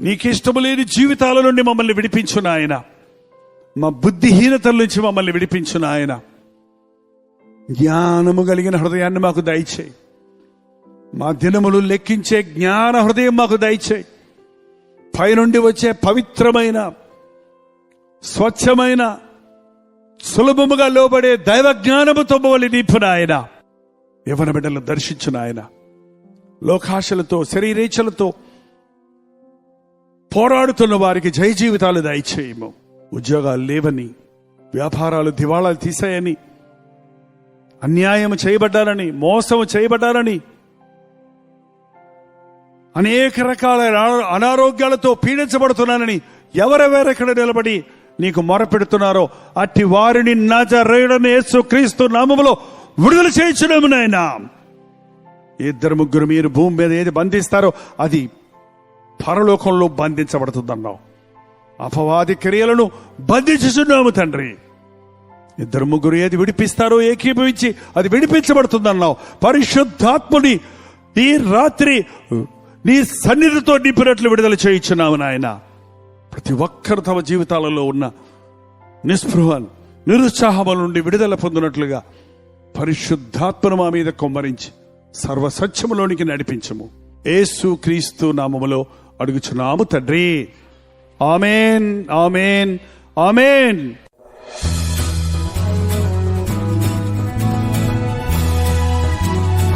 నీకిష్టము లేని జీవితాల నుండి మమ్మల్ని విడిపించు నాయన. మా బుద్ధిహీనతల నుంచి మమ్మల్ని విడిపించున ఆయన జ్ఞానము కలిగిన హృదయాన్ని మాకు దయచేయి. మా దినములు లెక్కించే జ్ఞాన హృదయం మాకు దయచేయి. పైనుండి వచ్చే పవిత్రమైన స్వచ్ఛమైన సులభముగా లోబడే దైవ జ్ఞానముతో మమ్మల్ని నింపు ఆయన యవన బిడ్డలను దర్శించున ఆయన లోకాశలతో శరీరేచ్ఛలతో పోరాడుతున్న వారికి జయ జీవితాలు దయచేయము. ఉద్యోగాలు లేవని వ్యాపారాలు దివాళాలు తీసాయని అన్యాయం చేయబడ్డారని మోసం చేయబడ్డారని అనేక రకాల అనారోగ్యాలతో పీడించబడుతున్నానని ఎవరెవరెక్కడ నిలబడి నీకు మొరపెడుతున్నారో అట్టి వారిని నజరేయుడని యేసు క్రీస్తు నామములో విడుదల చేయించడం నాయనా. ఇద్దరు ముగ్గురు మీరు భూమి మీద ఏది బంధిస్తారో అది పరలోకంలో బంధించబడుతుందన్నావు. అపవాది క్రియలను బంధించుచున్నాము తండ్రి. ఇద్దరు ముగ్గురు ఏది విడిపిస్తారో ఏకీభవించి అది విడిపించబడుతుందన్నావు. పరిశుద్ధాత్ముని ఈ రాత్రి నీ సన్నిధితో నింపినట్లు విడుదల చేయించున్నావు నాయన. ప్రతి ఒక్కరు తమ జీవితాలలో ఉన్న నిస్పృహ నిరుత్సాహముల నుండి విడుదల పొందినట్లుగా పరిశుద్ధాత్మను మా మీద కొమ్మరించి సర్వసత్యములోనికి నడిపించము. ఏసు క్రీస్తు నామములో అడుగుచున్నాము తండ్రి. ఆమెన్ ఆమెన్ ఆమెన్.